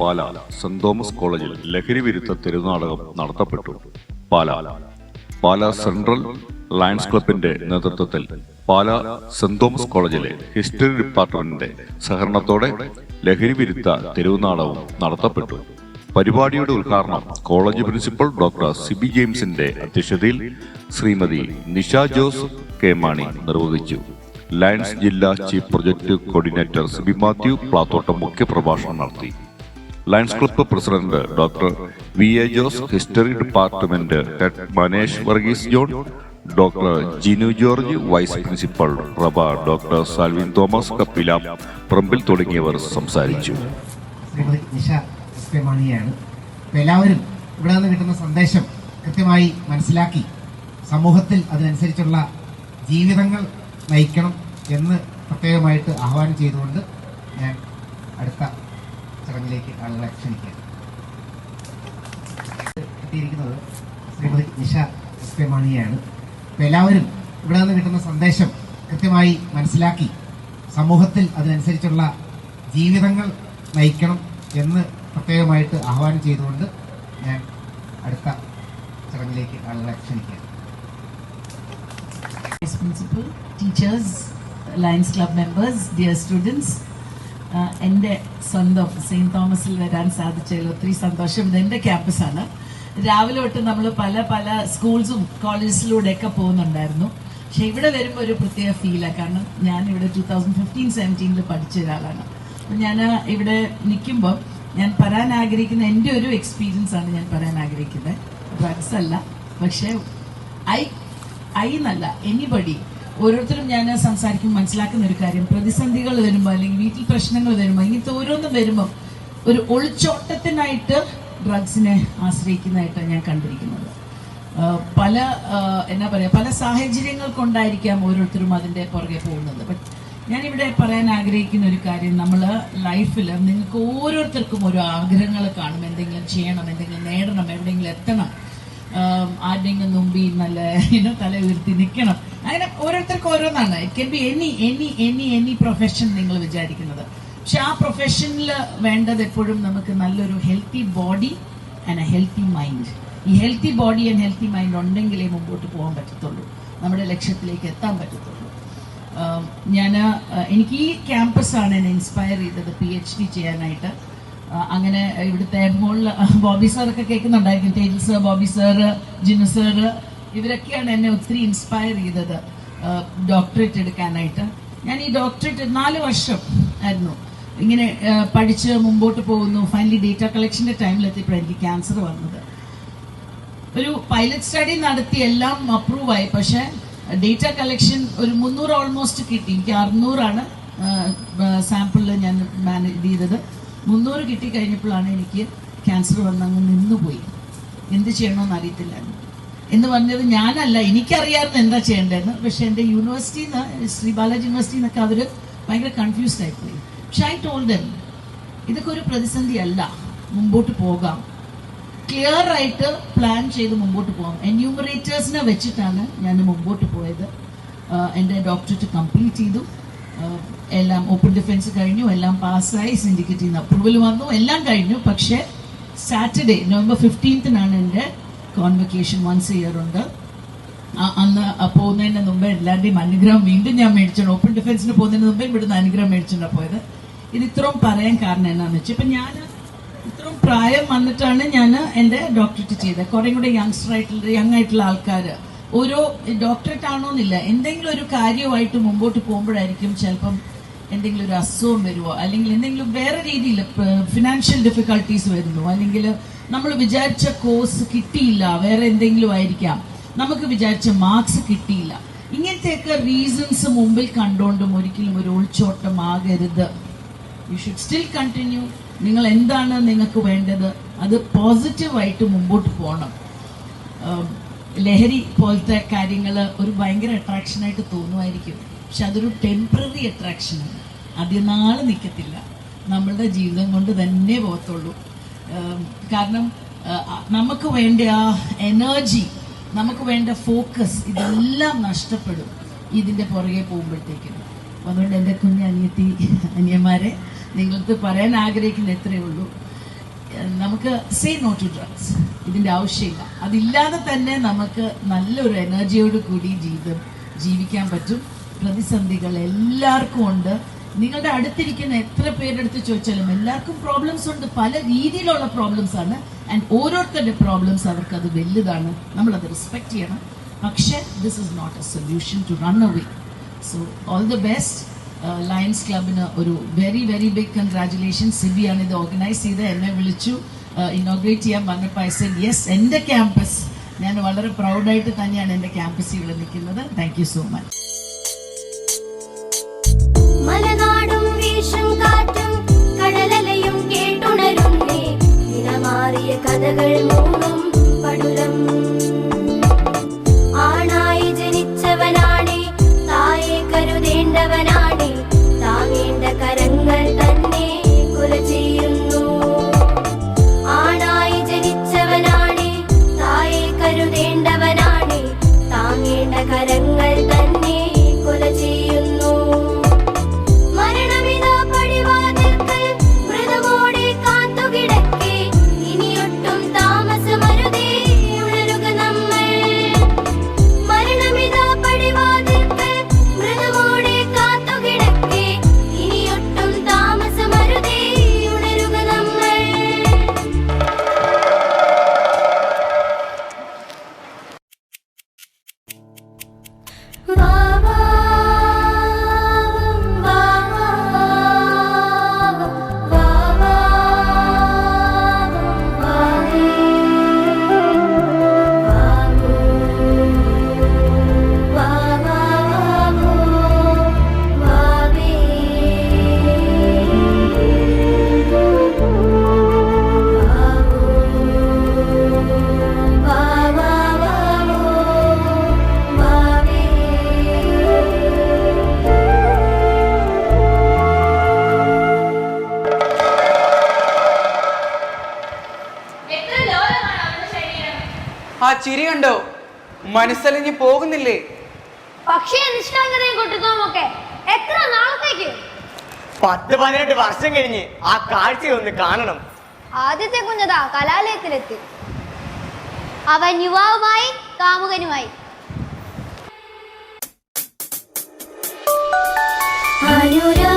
പാല saint Thomas കോളേജിൽ ലഹരി വിരുദ്ധ തെരുവുനാടകം നടത്തപ്പെട്ടു. പാല. പാല സെൻട്രൽ ലയൺസ് ക്ലബിന്റെ നേതൃത്വത്തിൽ പാല സെന്റ് തോമസ് കോളേജിലെ ഹിസ്റ്ററി ഡിപ്പാർട്ട്മെന്റിന്റെ സഹകരണത്തോടെ ലഹരി വിരുദ്ധ തെരുവുനാടകം നടത്തപ്പെട്ടു. പരിപാടിയുടെ ഉദ്ഘാടനം കോളേജ് പ്രിൻസിപ്പൽ ഡോക്ടർ സിബി ജെയിംസിന്റെ അധ്യക്ഷതയിൽ ശ്രീമതി നിഷ ജോസ് കെ മാണി നിർവഹിച്ചു. ലയൺസ് ജില്ലാ chief project coordinator Sibi Mathew Plathottam മുഖ്യപ്രഭാഷണം നടത്തി. Lions club president doctor V A Jose history department head Manesh Varghese John doctor Jinu George vice principal റബ doctor Salvin Thomas കപ്പില പ്രമ്പിൽ തുടങ്ങിയവർ സംസാരിച്ചു. എല്ലാവരും ഇവിടെ നിന്ന് കിട്ടുന്ന സന്ദേശം കൃത്യമായി മനസ്സിലാക്കി സമൂഹത്തിൽ അതിനനുസരിച്ചുള്ള ജീവിതങ്ങൾ നയിക്കണം എന്ന് പ്രത്യേകമായിട്ട് ആഹ്വാനം ചെയ്തുകൊണ്ട് ഞാൻ അടുത്ത ചടങ്ങിലേക്ക് ആളുകളെ ക്ഷണിക്കുക. എത്തിയിരിക്കുന്നത് ശ്രീമതി നിഷ എസ് കെ മാണിയാണ് അപ്പോൾ എല്ലാവരും ഇവിടെ നിന്ന് കിട്ടുന്ന സന്ദേശം കൃത്യമായി മനസ്സിലാക്കി സമൂഹത്തിൽ അതിനനുസരിച്ചുള്ള ജീവിതങ്ങൾ നയിക്കണം എന്ന് പ്രത്യേകമായിട്ട് ആഹ്വാനം ചെയ്തുകൊണ്ട് ഞാൻ അടുത്ത ചടങ്ങിലേക്ക് ആളുകളെ ക്ഷണിക്കുക teachers, Lions Club members, dear students, ആഹ് എന്റെ സ്വന്തം സെയിന്റ് തോമസിൽ വരാൻ സാധിച്ചതിൽ ഒത്തിരി സന്തോഷം. ഇത് എന്റെ ക്യാമ്പസാണ് രാവിലെ തൊട്ട് നമ്മൾ പല പല സ്കൂൾസും കോളേജസിലൂടെയൊക്കെ പോകുന്നുണ്ടായിരുന്നു. പക്ഷെ ഇവിടെ വരുമ്പോൾ ഒരു പ്രത്യേക ഫീലാണ് കാരണം ഞാൻ ഇവിടെ ടൂ തൗസൻഡ് ഫിഫ്റ്റീൻ സെവന്റീനിൽ പഠിച്ച ഒരാളാണ്. അപ്പം ഞാൻ ഇവിടെ നിൽക്കുമ്പോൾ ഞാൻ പറയാൻ ആഗ്രഹിക്കുന്ന എന്റെ ഒരു എക്സ്പീരിയൻസ് ആണ് ഞാൻ പറയാൻ ആഗ്രഹിക്കുന്നത്. ഡ്രഗ്സ് അല്ല. പക്ഷേ ഐ ഐ എന്നല്ല എനിബഡി ഓരോരുത്തരും ഞാൻ സംസാരിക്കുമ്പോൾ മനസ്സിലാക്കുന്ന ഒരു കാര്യം. പ്രതിസന്ധികൾ വരുമ്പോൾ അല്ലെങ്കിൽ വീട്ടിൽ പ്രശ്നങ്ങൾ വരുമ്പോൾ ഇങ്ങനത്തെ ഓരോന്നും വരുമ്പോൾ ഒരു ഒളിച്ചോട്ടത്തിനായിട്ട് ഡ്രഗ്സിനെ ആശ്രയിക്കുന്നതായിട്ടാണ് ഞാൻ കണ്ടിരിക്കുന്നത്. പല എന്നാ പറയുക പല സാഹചര്യങ്ങൾ കൊണ്ടായിരിക്കാം ഓരോരുത്തരും അതിന്റെ പുറകെ പോകുന്നത്. ബട്ട് ഞാനിവിടെ പറയാൻ ആഗ്രഹിക്കുന്ന ഒരു കാര്യം നമ്മൾ ലൈഫിൽ നിങ്ങൾക്ക് ഓരോരുത്തർക്കും ഓരോ ആഗ്രഹങ്ങൾ കാണും. എന്തെങ്കിലും ചെയ്യണം എന്തെങ്കിലും നേടണം എവിടെയെങ്കിലും എത്തണം. ആരുടെയെങ്കിലും മുമ്പിൽ നല്ല ഇനം തല ഉയർത്തി നിൽക്കണം. അങ്ങനെ ഓരോരുത്തർക്കും ഓരോന്നാണ്. It can be any any any any profession നിങ്ങൾ വിചാരിക്കുന്നത്. പക്ഷെ ആ പ്രൊഫഷനിൽ വേണ്ടത് എപ്പോഴും നമുക്ക് നല്ലൊരു healthy body and a healthy mind ഈ healthy body and healthy mind ഉണ്ടെങ്കിലേ മുമ്പോട്ട് പോകാൻ പറ്റത്തുള്ളൂ. നമ്മുടെ ലക്ഷ്യത്തിലേക്ക് എത്താൻ പറ്റത്തുള്ളൂ. ഞാൻ എനിക്ക് ഈ ക്യാമ്പസാണ് എന്നെ ഇൻസ്പയർ ചെയ്തത് പി എച്ച് ഡി ചെയ്യാനായിട്ട്. അങ്ങനെ ഇവിടുത്തെ മോളിൽ ബോബി സാറൊക്കെ കേൾക്കുന്നുണ്ടായിരിക്കും. Tejil sir Bobby sir Jinu sir ഇവരൊക്കെയാണ് എന്നെ ഒത്തിരി ഇൻസ്പയർ ചെയ്തത് ഡോക്ടറേറ്റ് എടുക്കാനായിട്ട്. ഞാൻ ഈ ഡോക്ടറേറ്റ് നാല് വർഷം ആയിരുന്നു. ഇങ്ങനെ പഠിച്ച് മുമ്പോട്ട് പോകുന്നു. ഫൈനലി ഡേറ്റ കളക്ഷന്റെ ടൈമിലെത്തിയപ്പോഴാണ് എനിക്ക് ക്യാൻസർ വന്നത്. ഒരു പൈലറ്റ് സ്റ്റഡി നടത്തി എല്ലാം അപ്രൂവ് ആയി. പക്ഷെ ഡേറ്റ കളക്ഷൻ ഒരു മുന്നൂറ് ഓൾമോസ്റ്റ് കിട്ടി. എനിക്ക് അറുന്നൂറാണ് സാമ്പിളിൽ ഞാൻ മാനേജ് ചെയ്തത്. മുന്നൂറ് കിട്ടി കഴിഞ്ഞപ്പോഴാണ് എനിക്ക് ക്യാൻസർ വന്നങ്ങ് നിന്നുപോയി. എന്ത് ചെയ്യണമെന്ന് അറിയത്തില്ലായിരുന്നു. എന്ന് പറഞ്ഞത് ഞാനല്ല. എനിക്കറിയാമായിരുന്നു എന്താ ചെയ്യേണ്ടതെന്ന്. പക്ഷെ എന്റെ യൂണിവേഴ്സിറ്റിയിൽ നിന്ന് ശ്രീ ബാലാജി യൂണിവേഴ്സിറ്റിയിൽ നിന്നൊക്കെ അവർ ഭയങ്കര കൺഫ്യൂസ്ഡ് ആയിപ്പോയി. പക്ഷെ ഐ ടോൾഡ് ഇതൊക്കെ ഒരു പ്രതിസന്ധി അല്ല മുമ്പോട്ട് പോകാം. ക്ലിയർ ആയിട്ട് പ്ലാൻ ചെയ്ത് മുമ്പോട്ട് പോകാം. എന്യൂമറേറ്റേഴ്സിനെ വെച്ചിട്ടാണ് ഞാൻ മുമ്പോട്ട് പോയത്. എന്റെ ഡോക്ടറേറ്റ് കംപ്ലീറ്റ് ചെയ്തു. എല്ലാം ഓപ്പൺ ഡിഫൻസ് കഴിഞ്ഞു. എല്ലാം പാസ്സായി. സിൻഡിക്കേറ്റിൽ നിന്ന് അപ്രൂവൽ വന്നു. എല്ലാം കഴിഞ്ഞു. പക്ഷേ സാറ്റർഡേ നവംബർ ഫിഫ്റ്റീൻത്തിനാണ് എന്റെ കോൺവെക്കേഷൻ വൺസ് ഇയർ ഉണ്ട്. അന്ന് പോകുന്നതിന് മുമ്പ് എല്ലാവരുടെയും അനുഗ്രഹം വീണ്ടും ഞാൻ മേടിച്ചോണ്ട് ഓപ്പൺ ഡിഫൻസിന് പോകുന്നതിന് മുമ്പേ ഇവിടുന്ന് അനുഗ്രഹം മേടിച്ചോണ്ടാ പോയത്. ഇത് ഇത്രയും പറയാൻ കാരണം എന്നാന്ന് വെച്ചാൽ ഇപ്പം ഞാൻ ഇത്രയും പ്രായം വന്നിട്ടാണ് ഞാൻ എന്റെ ഡോക്ടറേറ്റ് ചെയ്തത്. കുറേ കൂടെ യങ്സ്റ്റർ ആയിട്ടുള്ള യങ് ആയിട്ടുള്ള ആൾക്കാർ ഓരോ ഡോക്ടറേറ്റ് ആണോന്നില്ല എന്തെങ്കിലും ഒരു കാര്യമായിട്ട് മുമ്പോട്ട് പോകുമ്പോഴായിരിക്കും ചിലപ്പം എന്തെങ്കിലും ഒരു അസുഖം വരുമോ അല്ലെങ്കിൽ എന്തെങ്കിലും വേറെ രീതിയിൽ ഫിനാൻഷ്യൽ ഡിഫിക്കൽട്ടീസ് വരുന്നു. അല്ലെങ്കിൽ നമ്മൾ വിചാരിച്ച കോഴ്സ് കിട്ടിയില്ല വേറെ എന്തെങ്കിലും ആയിരിക്കാം. നമുക്ക് വിചാരിച്ച മാർക്സ് കിട്ടിയില്ല. ഇങ്ങനത്തെയൊക്കെ റീസൺസ് മുമ്പിൽ കണ്ടുകൊണ്ടും ഒരിക്കലും ഒരു ഒളിച്ചോട്ടം ആകരുത് യു ഷുഡ് സ്റ്റിൽ കണ്ടിന്യൂ നിങ്ങൾ എന്താണ് നിങ്ങൾക്ക് വേണ്ടത്? അത് പോസിറ്റീവായിട്ട് മുമ്പോട്ട് പോകണം. ലഹരി പോലത്തെ കാര്യങ്ങൾ ഒരു ഭയങ്കര അട്രാക്ഷനായിട്ട് തോന്നുമായിരിക്കും. പക്ഷെ അതൊരു ടെമ്പററി അട്രാക്ഷനാണ് അധികം നാൾ നിൽക്കത്തില്ല നമ്മളുടെ ജീവിതം കൊണ്ട് തന്നെ പോകത്തുള്ളൂ. കാരണം നമുക്ക് വേണ്ട ആ എനർജി നമുക്ക് വേണ്ട ഫോക്കസ് ഇതെല്ലാം നഷ്ടപ്പെടും ഇതിന്റെ പുറകെ പോകുമ്പോഴത്തേക്കും. അതുകൊണ്ട് എന്റെ കുഞ്ഞ് അനിയത്തി അനിയന്മാരെ നിങ്ങൾക്ക് പറയാൻ ആഗ്രഹിക്കുന്ന എത്രയേ ഉള്ളൂ. നമുക്ക് സേ നോ ടു ഡ്രഗ്സ് ഇതിന്റെ ആവശ്യമില്ല. അതില്ലാതെ തന്നെ നമുക്ക് നല്ലൊരു എനർജിയോട് കൂടി ജീവിതം ജീവിക്കാൻ പറ്റും. പ്രതിസന്ധികൾ എല്ലാവർക്കും ഉണ്ട്. നിങ്ങളുടെ അടുത്തിരിക്കുന്ന എത്ര പേരെടുത്ത് ചോദിച്ചാലും എല്ലാവർക്കും പ്രോബ്ലംസ് ഉണ്ട്. പല രീതിയിലുള്ള പ്രോബ്ലംസ് ആണ്. ആൻഡ് ഓരോരുത്തരുടെ പ്രോബ്ലംസ് അവർക്ക് അത് വലുതാണ്. നമ്മളത് റെസ്പെക്ട് ചെയ്യണം. പക്ഷേ this is not a solution to run away so all the best lions ക്ലബിന് ഒരു വെരി വെരി ബിഗ് കൺഗ്രാറ്റുലേഷൻ സിബിയാണ് ഇത് ഓർഗനൈസ് ചെയ്ത് എന്നെ വിളിച്ചു. ഇനോഗ്രേറ്റ് ചെയ്യാൻ വന്നപ്പോൾ ഐ യെസ് എന്റെ ക്യാമ്പസ് ഞാൻ വളരെ പ്രൗഡായിട്ട് തന്നെയാണ് എന്റെ ക്യാമ്പസിൽ നിൽക്കുന്നത്. താങ്ക് യു സോ മച്ച് കഥകൾ മൂന്നും പടുലം. ആണായി ജനിച്ചവനാണേ തായെ കരുതേണ്ടവനാണേ ആ ചിരി കണ്ടോ? മനസ്സലിഞ്ഞു പോകുന്നില്ലേ? പക്ഷേ നിഷ്കളങ്കതയും എത്ര നാളത്തേക്ക്? പത്ത് പതിനെട്ട് വർഷം കഴിഞ്ഞ് ആ കാഴ്ച ഒന്ന് കാണണം. ആദ്യത്തെ കുഞ്ഞതാ കലാലയത്തിലെത്തി. അവൻ യുവാവുമായി കാമുകനുമായി. അനുരാഗത്തിൻ